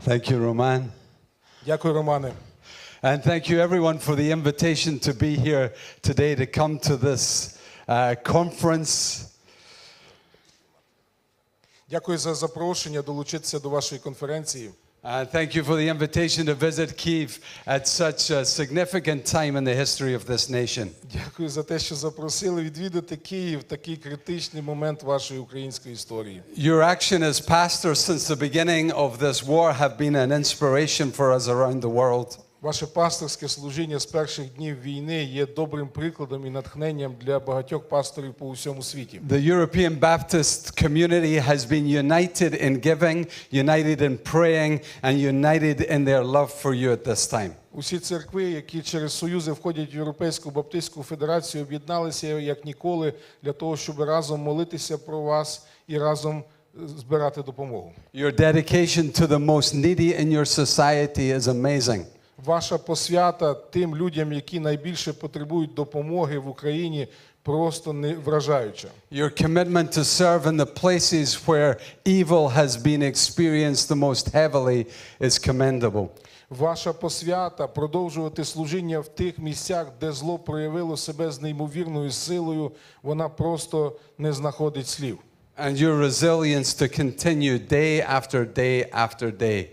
Thank you, Roman. Дякую, Романе. And thank you, everyone, for the invitation to be here today to come to this uh, conference. Дякую за запрошення долучитися до вашої конференції. And thank you for the invitation to visit Kiev at such a significant time in the history of this nation. Дякую за те, що запросили відвідати Київ в такий критичний момент вашої української історії. Your action as pastors since the beginning of this war have been an inspiration for us around the world. Ваше пасторське служіння з перших днів війни є добрим прикладом і натхненням для багатьох пасторів по усьому світі. The European Baptist community has been united in giving, united in praying, and united in their love for you at this time. Усі церкви, які через союзи входять в Європейську Баптистську Федерацію, об'єдналися як ніколи для того, щоб разом молитися про вас і разом е, збирати допомогу. Your dedication to the most needy in your society is amazing. Ваша посвята тим людям, які найбільше потребують допомоги в Україні, просто не вражаюча. Your commitment to serve in the places where evil has been experienced the most heavily is commendable. Ваша посвята продовжувати служіння в тих місцях, де зло проявило себе з неймовірною силою, вона просто не знаходить слів. And your resilience to continue day after day after day.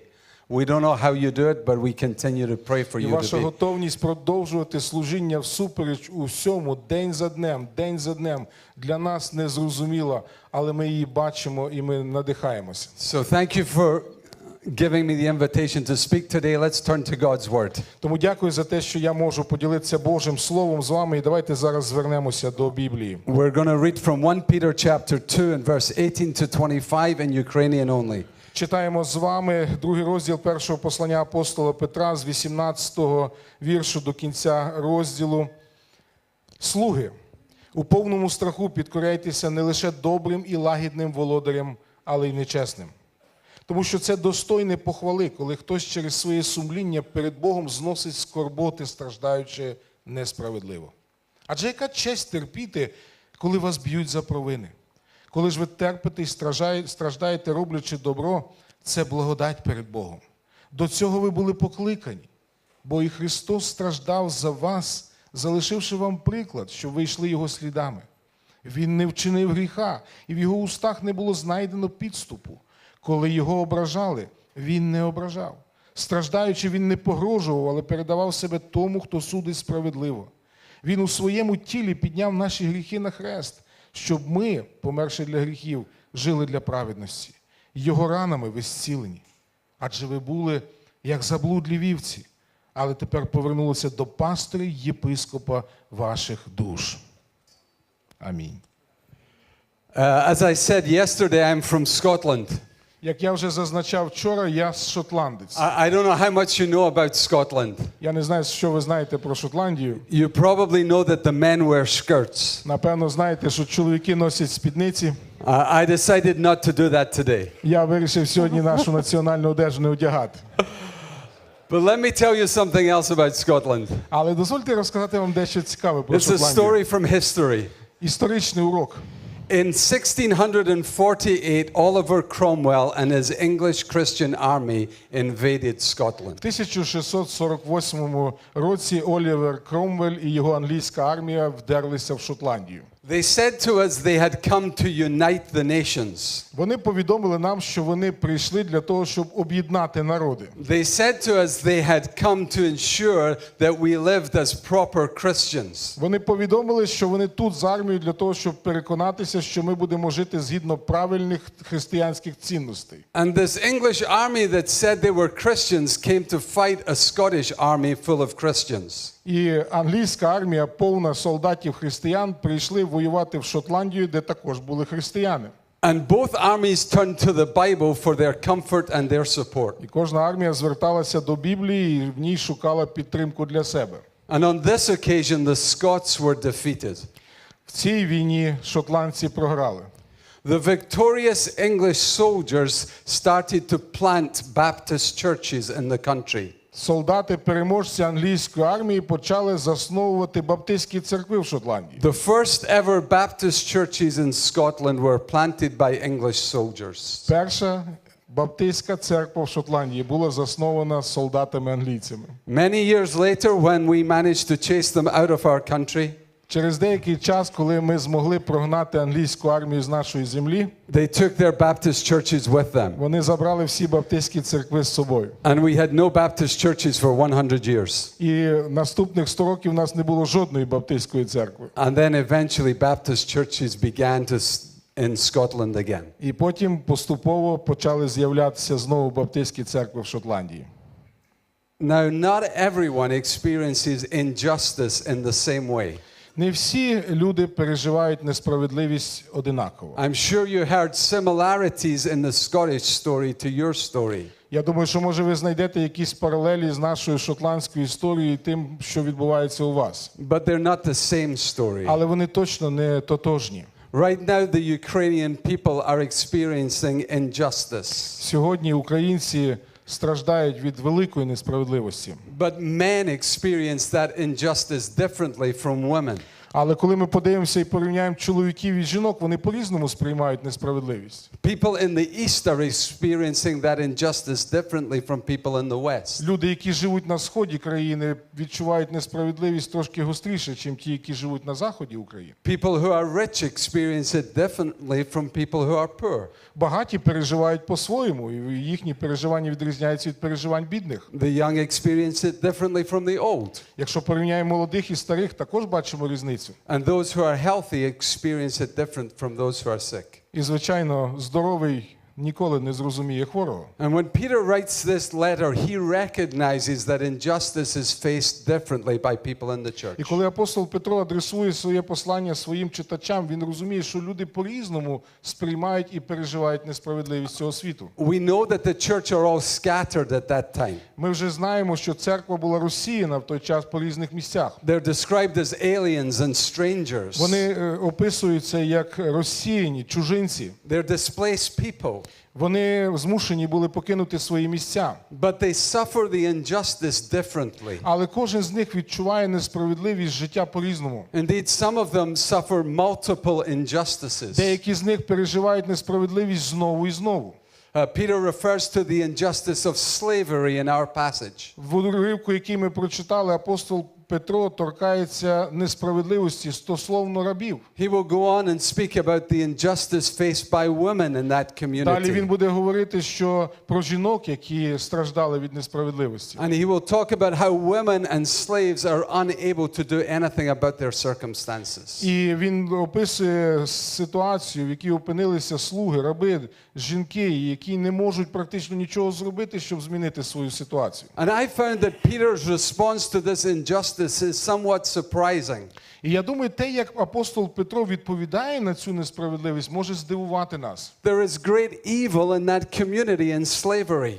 We don't know how you do it, but we continue to pray for І you ваша to be. готовність продовжувати служіння всупереч усьому, день за днем, день за днем, для нас не зрозуміла, але ми її бачимо і ми надихаємося. So thank you for giving me the invitation to speak today. Let's turn to God's word. Тому дякую за те, що я можу поділитися Божим Словом з вами. І давайте зараз звернемося до Біблії. We're going to read from 1 Peter chapter 2 and verse 18 to 25 in Ukrainian only. Читаємо з вами другий розділ першого послання апостола Петра з 18-го віршу до кінця розділу. Слуги, у повному страху підкоряйтеся не лише добрим і лагідним володарям, але й нечесним. Тому що це достойне похвали, коли хтось через своє сумління перед Богом зносить скорботи, страждаючи несправедливо. Адже яка честь терпіти, коли вас б'ють за провини? Коли ж ви терпите і страждаєте, роблячи добро, це благодать перед Богом. До цього ви були покликані, бо і Христос страждав за вас, залишивши вам приклад, щоб ви йшли Його слідами. Він не вчинив гріха, і в його устах не було знайдено підступу. Коли його ображали, він не ображав. Страждаючи, він не погрожував, але передавав себе тому, хто судить справедливо. Він у своєму тілі підняв наші гріхи на хрест, щоб ми, померши для гріхів, жили для праведності. Його ранами ви зцілені. Адже ви були як заблудлі вівці, але тепер повернулися до пастиря єпископа ваших душ. Амінь. Uh, as I said yesterday, I'm from Scotland. Як я вже зазначав вчора, я шотландець. I, I don't know how much you know about Scotland. Я не знаю, що ви знаєте про Шотландію. You probably know that the men wear skirts. Напевно, знаєте, що чоловіки носять спідниці. I decided not to do that today. Я вирішив сьогодні нашу національну одежу не одягати. But let me tell you something else about Scotland. Але дозвольте розказати вам дещо цікаве про It's a story from history. Історичний урок. In 1648, Oliver Cromwell and his English Christian army invaded В Scotland. 1648 році Олівер Кромвель і його англійська армія вдерлися в Шотландію. They said to us they had come to unite the nations. Вони повідомили нам, що вони прийшли для того, щоб об'єднати народи. They said to us they had come to ensure that we lived as proper Christians. Вони повідомили, що вони тут з армією для того, щоб переконатися, що ми будемо жити згідно правильних християнських цінностей. And this English army that said they were Christians came to fight a Scottish army full of Christians. І англійська армія, повна солдатів християн, прийшли воювати в Шотландію, де також були християни. And both armies turned to the Bible for their comfort and their support. І кожна армія зверталася до Біблії і в ній шукала підтримку для себе. And on this occasion, the Scots were defeated. В цій війні шотландці програли. The victorious English soldiers started to plant Baptist churches in the country. Солдати, переможці англійської армії, почали засновувати баптистські церкви в Шотландії. The first ever Baptist churches in Scotland were planted by English soldiers. Перша Баптистська церква в Шотландії була заснована солдатами-англійцями. Many years later, when we managed to chase them out of our country, Через деякий час, коли ми змогли прогнати англійську армію з нашої землі, they took their Baptist churches with them. вони забрали всі баптистські церкви з собою. And we had no Baptist churches for 100 years. І наступних 100 років у нас не було жодної баптистської церкви. And then eventually, Baptist churches began to s- in Scotland again. І потім поступово почали з'являтися знову баптистські церкви в Шотландії. Now, not everyone experiences injustice in the same way. Не всі люди переживають несправедливість одинаково. I'm sure you heard similarities in the Scottish story to your story. Я думаю, що може ви знайдете якісь паралелі з нашою шотландською історією і тим, що відбувається у вас. But they're not the same story. Але вони точно не тотожні. Right now, the Ukrainian people are experiencing injustice. Сьогодні українці страждають від великої несправедливості. But men experience that injustice differently from women. Але коли ми подивимося і порівняємо чоловіків і жінок, вони по-різному сприймають несправедливість. People in the East are experiencing that injustice differently from people in the West. Люди, які живуть на сході країни, відчувають несправедливість трошки гостріше, ніж ті, які живуть на заході України. People who are rich experience it differently from people who are poor. Багаті переживають по-своєму, і їхні переживання відрізняються від переживань бідних. The young experience it differently from the old. Якщо порівняємо молодих і старих, також бачимо різницю. And those who are healthy experience it different from those who are sick. І, звичайно, здоровий ніколи не зрозуміє хворого. And when Peter writes this letter, he recognizes that injustice is faced differently by people in the І church. коли апостол Петро адресує своє послання своїм читачам, він розуміє, що люди по-різному сприймають і переживають несправедливість цього світу. We know that the church are all scattered at that time. Ми вже знаємо, що церква була розсіяна в той час по різних місцях. They're described as aliens and strangers. Вони е, описуються як розсіяні, чужинці. They're displaced people. Вони змушені були покинути свої місця. But they suffer the injustice differently. Але кожен з них відчуває несправедливість життя по-різному. Indeed, some of them suffer multiple injustices. Деякі з них переживають несправедливість знову і знову. Uh, Peter refers to the injustice of slavery in our passage. В уривку, який ми прочитали, апостол Петро торкається несправедливості стосовно рабів. He will go on and speak about the injustice faced by women in that Далі він community. буде говорити, що про жінок, які страждали від несправедливості. And he will talk about how women and slaves are unable to do anything about their circumstances. І він описує ситуацію, в якій опинилися слуги, раби, жінки, які не можуть практично нічого зробити, щоб змінити свою ситуацію. And I found that Peter's response to this injustice is somewhat surprising. І я думаю, те, як апостол Петро відповідає на цю несправедливість, може здивувати нас. There is great evil in that community in slavery.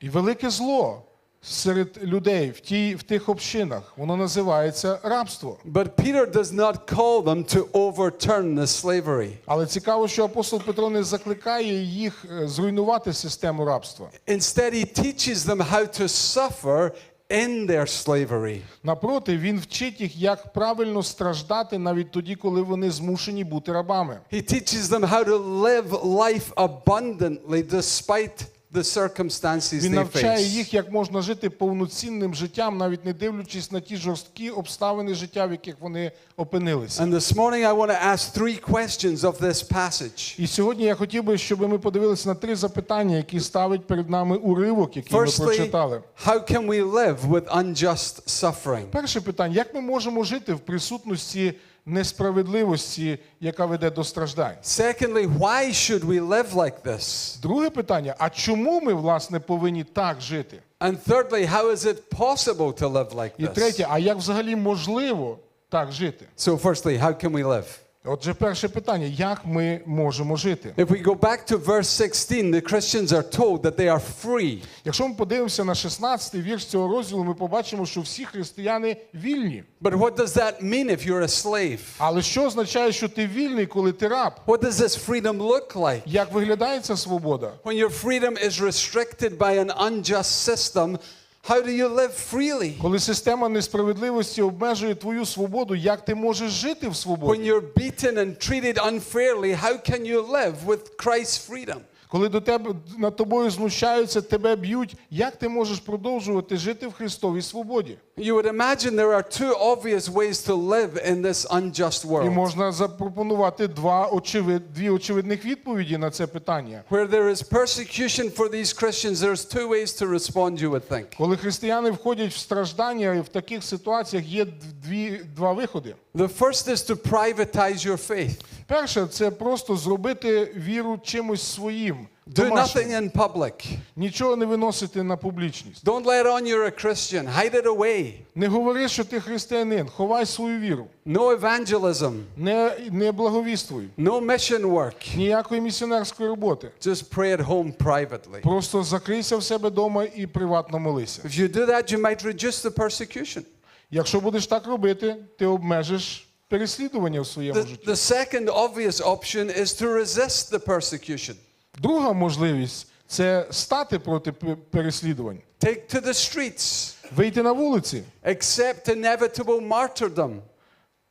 І велике зло серед людей в, тій, в тих общинах, воно називається рабство. But Peter does not call them to overturn the slavery. Але цікаво, що апостол Петро не закликає їх е, зруйнувати систему рабства. Instead, he teaches them how to suffer in their slavery. Напроти, він вчить їх, як правильно страждати навіть тоді, коли вони змушені бути рабами. He teaches them how to live life abundantly despite the circumstances Він they навчає face. їх, як можна жити повноцінним життям, навіть не дивлячись на ті жорсткі обставини життя, в яких вони опинилися. And this morning, I want to ask three questions of this passage. І сьогодні я хотів би, щоб ми подивилися на три запитання, які ставить перед нами уривок, який ми Firstly, прочитали. how can we live with unjust suffering? Перше питання: як ми можемо жити в присутності несправедливості, яка веде до страждань? Secondly, why should we live like this? Друге питання: а чому ми власне повинні так жити? And thirdly, how is it possible to live like І третє, а як взагалі можливо так жити? So, firstly, how can we live? Отже, перше питання: як ми можемо жити? If we go back to verse 16, the Christians are told that they are free. Якщо ми подивимося на 16-й вірш цього розділу, ми побачимо, що всі християни вільні. But what does that mean if you're a slave? Але що означає, що ти вільний, коли ти раб? What does this freedom look like? Як виглядає ця свобода? When your freedom is restricted by an unjust system, how do you live freely? Коли система несправедливості обмежує твою свободу, як ти можеш жити в When свободі? you're beaten and treated unfairly, how can you live with Christ's freedom? Коли до тебе над тобою знущаються, тебе б'ють, як ти можеш продовжувати жити в Христовій свободі? You would imagine there are two obvious ways to live in this unjust І world. можна запропонувати два очевид, дві очевидних відповіді на це питання. Where there is persecution for these Christians, there's two ways to respond, you would think. Коли християни входять в страждання, і в таких ситуаціях є дві, два виходи. The first is to privatize your faith. Перше, це просто зробити віру чимось своїм. Do nothing in public. Нічого не виносити на публічність. Don't let on you're a Christian. Hide it away. Не говори, що ти християнин, ховай свою віру. No evangelism. Не, не благовіствуй. No mission work. Ніякої місіонерської роботи. Just pray at home privately. Просто закрийся в себе вдома і приватно молися. If you do that, you might reduce the persecution. Якщо будеш так робити, ти обмежиш переслідування в своєму The, житті. the second obvious option is to resist the persecution. Друга можливість це стати проти пе- переслідувань, Take to the streets. вийти на вулиці, Accept inevitable martyrdom.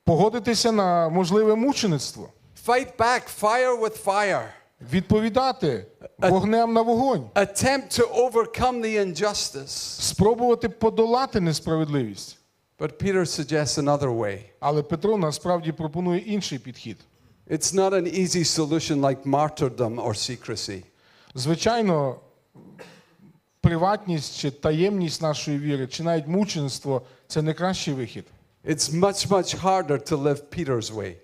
погодитися на можливе мучеництво, Fight back, fire with fire. відповідати вогнем на вогонь, Attempt to overcome the injustice. спробувати подолати несправедливість. But Peter suggests another way. Але Петро насправді пропонує інший підхід. It's not an easy solution like martyrdom or secrecy. Звичайно, приватність чи таємність нашої віри, чи навіть мучеництво це не кращий вихід. It's much, much harder to live Peter's way.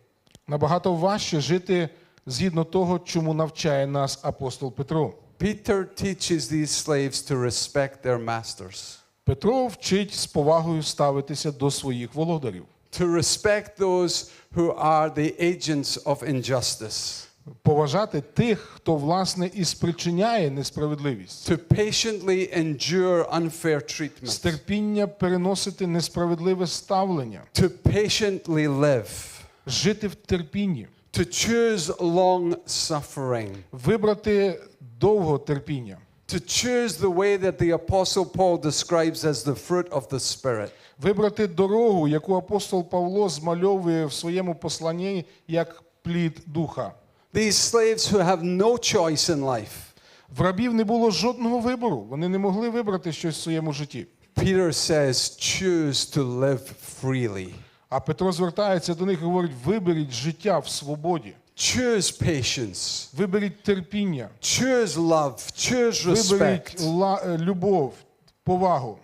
Набагато важче жити згідно того, чому навчає нас апостол Петро. Peter teaches these slaves to respect their masters, Петро вчить з повагою ставитися до своїх володарів, to respect those who are the agents of injustice, поважати тих, хто власне і спричиняє несправедливість, to patiently endure unfair з treatment, терпіння переносити несправедливе ставлення, to patiently live, жити в терпінні, to choose long suffering, вибрати довго терпіння, to choose the way that the Apostle Paul describes as the fruit of the Spirit. вибрати дорогу, яку апостол Павло змальовує в своєму посланні як плід духа. These slaves who have no choice in life. В рабів не було жодного вибору. Вони не могли вибрати щось в своєму житті. Peter says, choose to live freely. А Петро звертається до них і говорить: виберіть життя в свободі, Choose patience. виберіть терпіння, Choose love. Choose виберіть respect. ла- е, любов, повагу.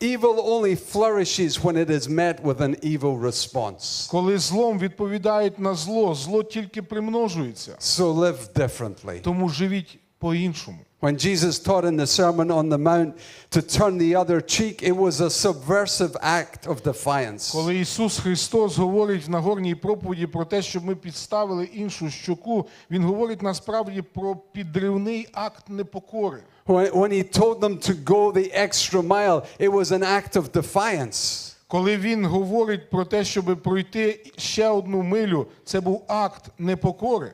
Evil only flourishes when it is met with an evil response. Коли злом відповідають на зло, зло тільки примножується. So live differently. Тому живіть по-іншому. When Jesus taught in the Sermon on the Mount to turn the other cheek, it was a subversive act of defiance. Коли Ісус Христос говорить в Нагорній проповіді про те, щоб ми підставили іншу щоку, Він говорить насправді про підривний акт непокори. When, he told them to go the extra mile, it was an act of defiance. Коли він говорить про те, щоб пройти ще одну милю, це був акт непокори.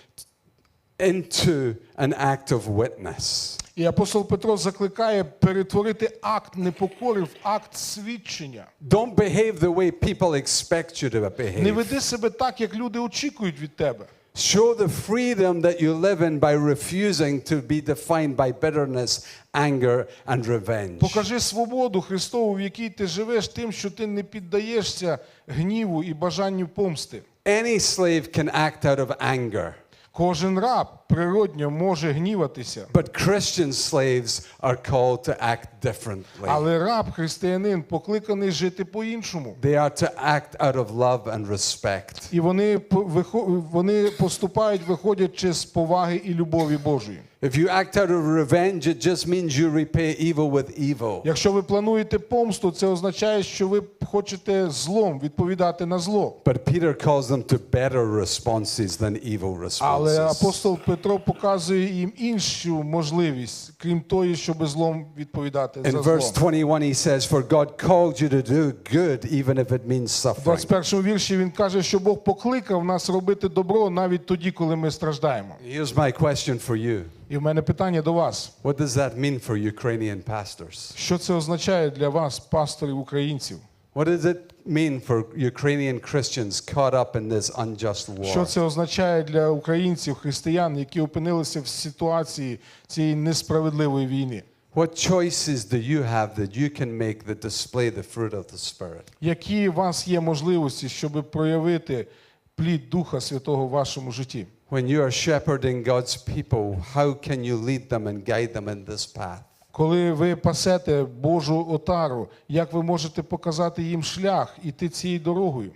into an act of witness. І апостол Петро закликає перетворити акт непокори в акт свідчення. Don't behave the way people expect you to Не behave. веди себе так, як люди очікують від тебе. Show the freedom that you live in by refusing to be defined by bitterness, anger, and revenge. Покажи свободу Христову, в якій ти живеш, тим, що ти не піддаєшся гніву і бажанню помсти. Any slave can act out of anger, Кожен раб природньо може гніватися, but Christian slaves are called to act differently. але раб, християнин, покликаний жити по-іншому. They are to act out of love and respect. І вони, вони поступають, виходячи з поваги і любові Божої. If you act out of revenge, it just means you repay evil with evil. Якщо ви плануєте помсту, це означає, що ви хочете злом відповідати на зло. But Peter calls them to better responses than evil Але responses. апостол Петро Петро показує їм іншу можливість, крім тої, щоб злом відповідати In verse 21, he says, For God called you to do good, even if it means В suffering. 21 вірші він каже, що Бог покликав нас робити добро навіть тоді, коли ми страждаємо. Here's my question for you І в мене питання до вас: What does that mean for Ukrainian pastors? що це означає для вас, пасторів українців? What does it mean for Ukrainian Christians caught up in this unjust Що war? це означає для українців, християн, які опинилися в ситуації цієї несправедливої війни? What choices do you have that you can make that display the fruit of the Spirit? Які у вас є можливості, щоб проявити плід Духа Святого в вашому житті? When you are shepherding God's people, how can you lead them and guide them in this path? Коли ви пасете Божу отару, як ви можете показати їм шлях іти цією дорогою?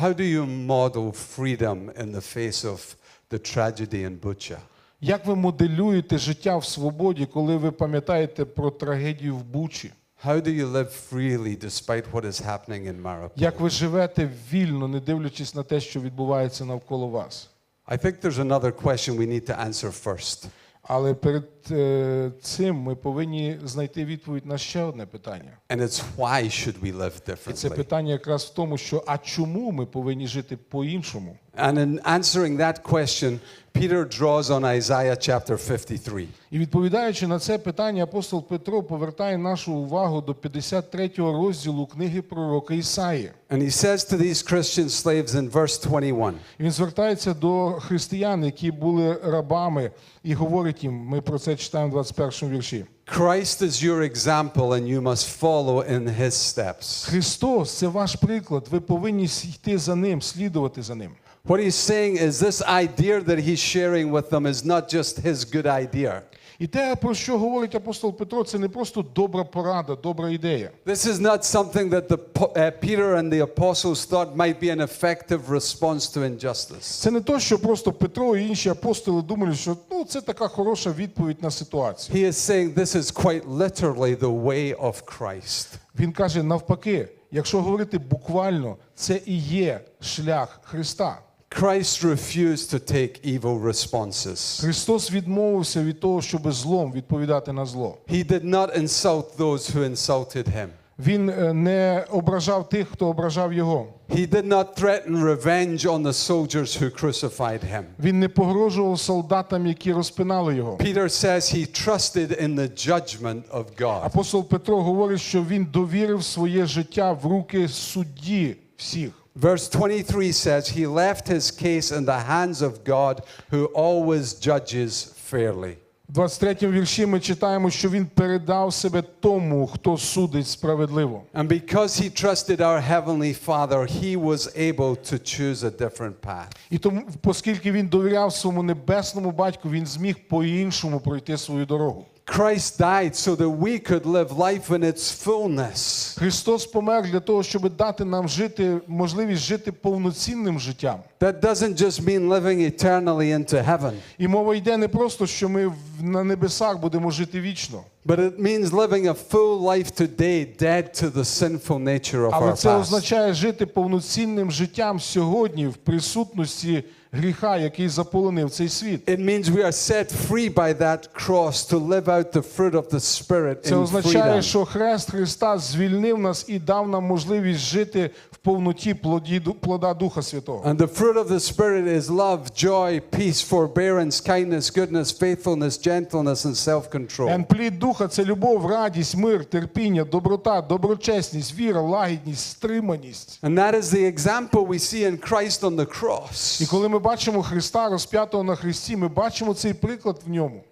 How do you model freedom in the face of the tragedy in Bucha? Як ви моделюєте життя в свободі, коли ви пам'ятаєте про трагедію в Бучі? How do you live freely despite what is happening in Mariupol? Як ви живете вільно, не дивлячись на те, що відбувається навколо вас? I think there's another question we need to answer first. Але перед е, цим ми повинні знайти відповідь на ще одне питання. And it's why should we live І це питання якраз в тому, що а чому ми повинні жити по-іншому? And in answering that question, Peter draws on Isaiah chapter 53. І відповідаючи на це питання, апостол Петро повертає нашу увагу до 53 розділу книги пророка Ісаї. And he says to these Christian slaves in verse 21 І Він звертається до християн, які були рабами, і говорить їм: ми про це читаємо в 21 вірші. Christ is your example, and you must follow in his steps. Христос це ваш приклад. Ви повинні йти за ним, слідувати за ним. What he's saying is this idea that he's sharing with them is not just his good idea. І те, про що говорить апостол Петро, це не просто добра порада, добра ідея. This is not something that the, uh, Peter and the apostles thought might be an effective response to injustice. Це не то, що просто Петро і інші апостоли думали, що ну це така хороша відповідь на ситуацію. He is saying this is quite literally the way of Christ. Він каже навпаки, якщо говорити буквально, це і є шлях Христа. Christ refused to take evil responses. Христос відмовився від того, щоб злом відповідати на зло. He did not insult those who insulted him. Він е, не ображав тих, хто ображав його. He did not threaten revenge on the soldiers who crucified him. Він не погрожував солдатам, які розпинали його. Peter says he trusted in the judgment of God. Апостол Петро говорить, що він довірив своє життя в руки судді всіх. Verse 23 says he left his case in the hands of God who always judges fairly. В 23 вірші ми читаємо, що він передав себе тому, хто судить справедливо. And because he trusted our heavenly Father, he was able to choose a different path. І тому, оскільки він довіряв своєму небесному батьку, він зміг по-іншому пройти свою дорогу. Christ died so that we could live life in its fullness. Христос помер для того, щоб дати нам жити, можливість жити повноцінним життям. That doesn't just mean living eternally into heaven, І мова йде не просто, що ми на небесах будемо жити вічно, but it means living a full life today, dead to the sinful nature of але це означає жити повноцінним життям сьогодні в присутності гріха, який заполонив цей світ. It means we are set free by that cross to live out the fruit of the Spirit Це означає, що Хрест Христа звільнив нас і дав нам можливість жити повноті плоді, плода Духа Святого. And the fruit of the Spirit is love, joy, peace, forbearance, kindness, goodness, faithfulness, gentleness, and self control. Ен плід духа це любов, радість, мир, терпіння, доброта, доброчесність, віра, лагідність, стриманість. And that is the example we see in Christ on the cross. І коли ми бачимо Христа розп'ятого на Христі, ми бачимо цей приклад в ньому.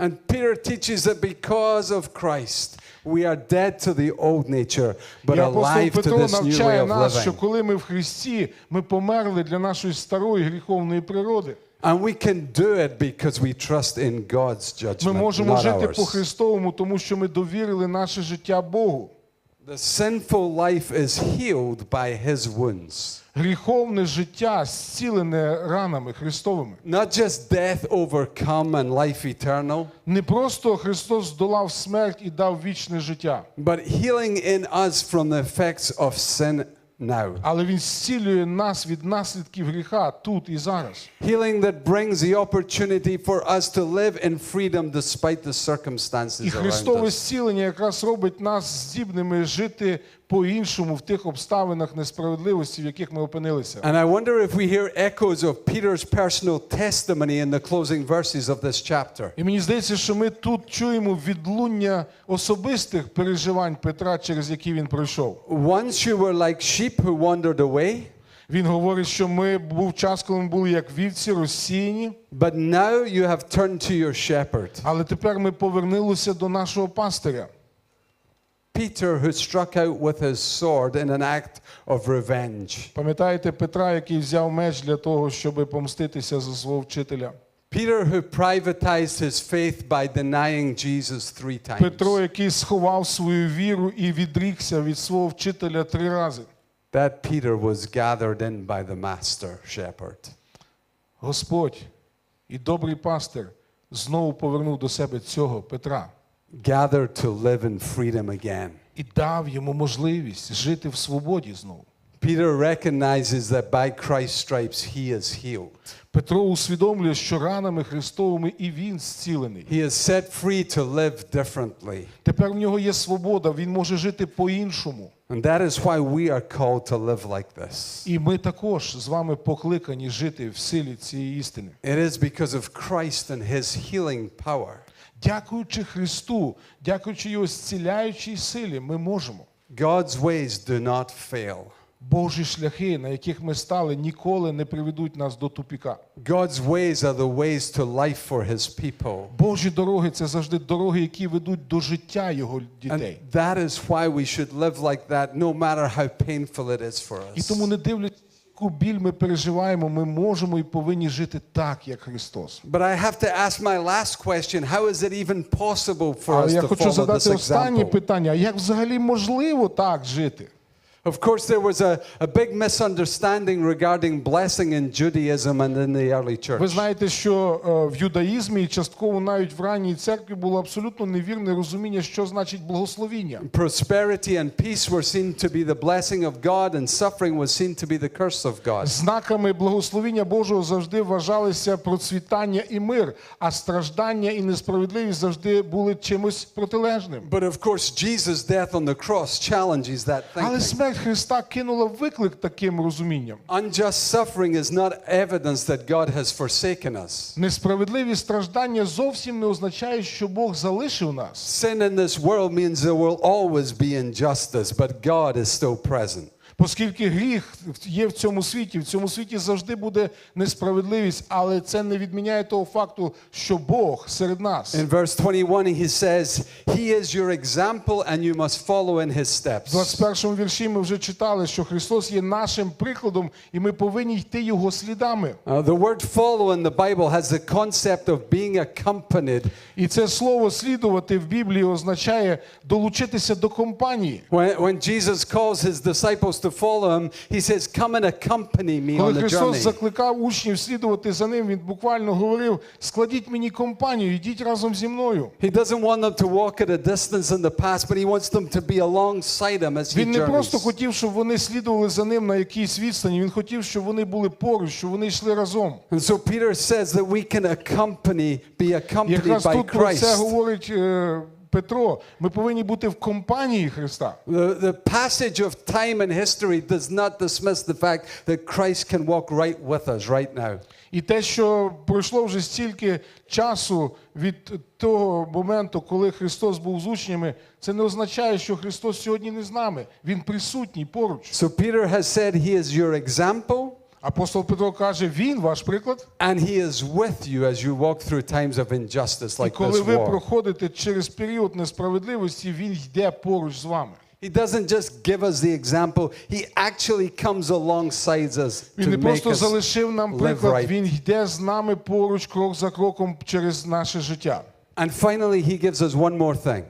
And Peter teaches that because of Christ, we are dead to the old nature, but І апостол alive to Петро this new way навчає of нас, що living. коли ми в Христі, ми померли для нашої старої гріховної природи. And we can do it because we trust in God's Ми judgment, можемо not жити по ours. Христовому, тому що ми довірили наше життя Богу. The sinful life is healed by his wounds. Гріховне життя зцілене ранами Христовими. Not just death overcome and life eternal, Не просто Христос здолав смерть і дав вічне життя, but healing in us from the effects of sin now. Але він зцілює нас від наслідків гріха тут і зараз. Healing that brings the opportunity for us to live in freedom despite the circumstances І around Христове us. зцілення якраз робить нас здібними жити по-іншому в тих обставинах несправедливості, в яких ми опинилися. And I wonder if we hear echoes of Peter's personal testimony in the closing verses of this chapter. І мені здається, що ми тут чуємо відлуння особистих переживань Петра, через які він пройшов. Once you were like sheep who wandered away, Він говорить, що ми був час, коли ми були як вівці, розсіяні, but now you have turned to your shepherd. але тепер ми повернулися до нашого пастиря. Peter, who struck out with his sword in an act of revenge. Пам'ятаєте Петра, який взяв меч для того, щоб помститися за свого вчителя? Peter, who privatized his faith by denying Jesus three times. Петро, який сховав свою віру і відрікся від свого вчителя три рази. That Peter was gathered in by the master shepherd. Господь і добрий пастир знову повернув до себе цього Петра Gathered to live in freedom again. і дав йому можливість жити в свободі знову. Peter recognizes that by Christ's stripes he is healed. Петро усвідомлює, що ранами Христовими і він зцілений. He is set free to live differently. Тепер в нього є свобода, він може жити по-іншому. And that is why we are called to live like this. І ми також з вами покликані жити в силі цієї істини. It is because of Christ and his healing power. Дякуючи Христу, дякуючи Його зціляючій силі, ми можемо. God's ways do not fail. Божі шляхи, на яких ми стали, ніколи не приведуть нас до тупіка. God's ways are the ways to life for his people. Божі дороги це завжди дороги, які ведуть до життя Його And дітей. that is why we should live like that no matter how painful it is for І тому, не дивлячись, яку біль ми переживаємо, ми можемо і повинні жити так, як Христос. But I have to ask my last question how is it even possible for us я to хочу follow this задати останнє питання: як взагалі можливо так жити? Of course, there was a, a big misunderstanding regarding blessing in Judaism and in the early Ви church. знаєте, що е, в юдаїзмі і частково навіть в ранній церкві було абсолютно невірне розуміння, що значить благословіння. Prosperity and peace were seen to be the blessing of God, and suffering was seen to be the curse of God. Знаками благословіння Божого завжди вважалися процвітання і мир, а страждання і несправедливість завжди були чимось протилежним. But of course, Jesus' death on the cross challenges that Але thinking. смерть Христа кинула виклик таким розумінням. Unjust suffering is not evidence that God has forsaken us. Несправедливі страждання зовсім не означає, що Бог залишив нас. Sin in this world means there will always be injustice, but God is still present. Оскільки гріх є в цьому світі, в цьому світі завжди буде несправедливість, але це не відміняє того факту, що Бог серед нас. In verse 21, he says, He is your example and you must follow in his В steps. 21 вірші ми вже читали, що Христос є нашим прикладом, і ми повинні йти Його слідами. The word follow in the Bible has the concept of being accompanied. І це слово слідувати в Біблії означає долучитися до компанії. When Jesus calls his disciples to follow him, he says, Come and accompany me Коли on the Христос journey. закликав учнів слідувати за ним, він буквально говорив: складіть мені компанію, йдіть разом зі мною. He doesn't want them to walk at a distance in the past, but he wants them to be alongside him as he Він не просто journeys. хотів, щоб вони слідували за ним на якійсь відстані. Він хотів, щоб вони були поруч, щоб вони йшли разом. And so Peter says that we can accompany, be accompanied Якраз by тут про це Christ. говорить е, Петро. Ми повинні бути в компанії Христа. The, the passage of time and history does not dismiss the fact that Christ can walk right with us right now. І те, що пройшло вже стільки часу від того моменту, коли Христос був з учнями, це не означає, що Христос сьогодні не з нами. Він присутній поруч. So Peter has said he is your example Апостол Петро каже: Він ваш приклад. and he is with you as you walk through times of injustice І like коли this ви war. проходите через період несправедливості, він йде поруч з вами. He doesn't just give us the example, he actually comes alongside us Він to не make просто us залишив нам live приклад, right. він йде з нами поруч крок за кроком через наше життя. And finally, he gives us one more thing.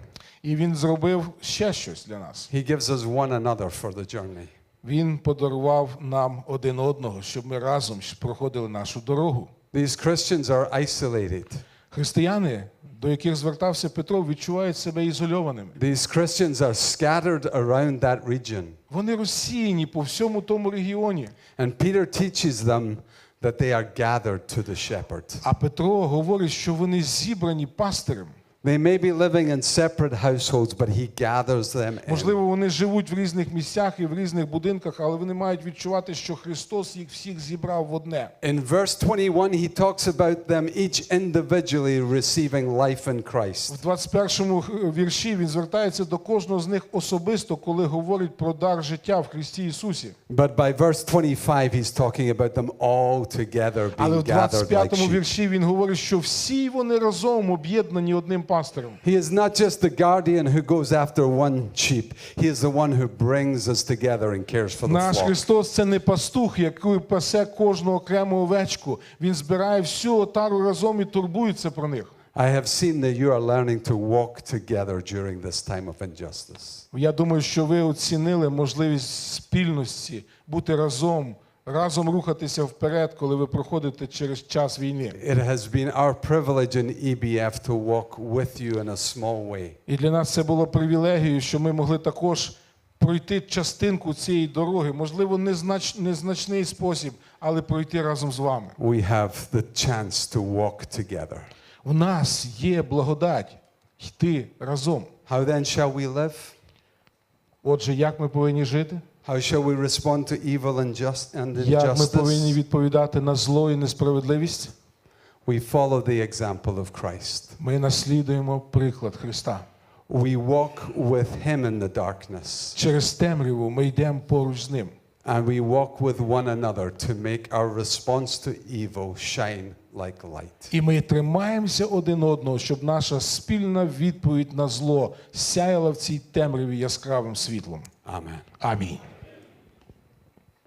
І він зробив ще щось для нас. He gives us one another for the journey. Він подарував нам один одного, щоб ми разом проходили нашу дорогу. These Christians are isolated. Християни, до яких звертався Петро, відчувають себе ізольованими. These Christians are scattered around that region. Вони розсіяні по всьому тому регіоні. And Peter teaches them that they are gathered to the shepherd. А Петро говорить, що вони зібрані пастирем. They may be living in separate households, but he gathers them in. Можливо, вони живуть в різних місцях і в різних будинках, але вони мають відчувати, що Христос їх всіх зібрав в одне. In verse 21, he talks about them each individually receiving life in Christ. В 21-му вірші він звертається до кожного з них особисто, коли говорить про дар життя в Христі Ісусі. But by verse 25, he's talking about them all together being в gathered like 25-му вірші він говорить, що всі вони разом об'єднані одним пастирем. He is not just the guardian who goes after one sheep. He is the one who brings us together and cares for the Наш. Христос це не пастух, який пасе кожну окрему овечку. Він збирає всю отару разом і турбується про них. I have seen that you are learning to walk together during this time of injustice. Я думаю, що ви оцінили можливість спільності, бути разом, разом рухатися вперед, коли ви проходите через час війни. It has been our privilege in EBF to walk with you in a small way. І для нас це було привілегією, що ми могли також пройти частинку цієї дороги, можливо, незнач, незначний спосіб, але пройти разом з вами. We have the chance to walk together. У нас є благодать йти разом. How then shall we live? Отже, як ми повинні жити? How shall we respond to evil and, just, and Як ми повинні injustice? відповідати на зло і несправедливість? We follow the example of Christ. Ми наслідуємо приклад Христа. We walk with Him in the darkness, Через темряву ми йдемо поруч з ним. and we walk with one another to make our response to evil shine like light. І ми тримаємося один одного, щоб наша спільна відповідь на зло сяяла в цій темряві яскравим світлом. Amen. Амінь.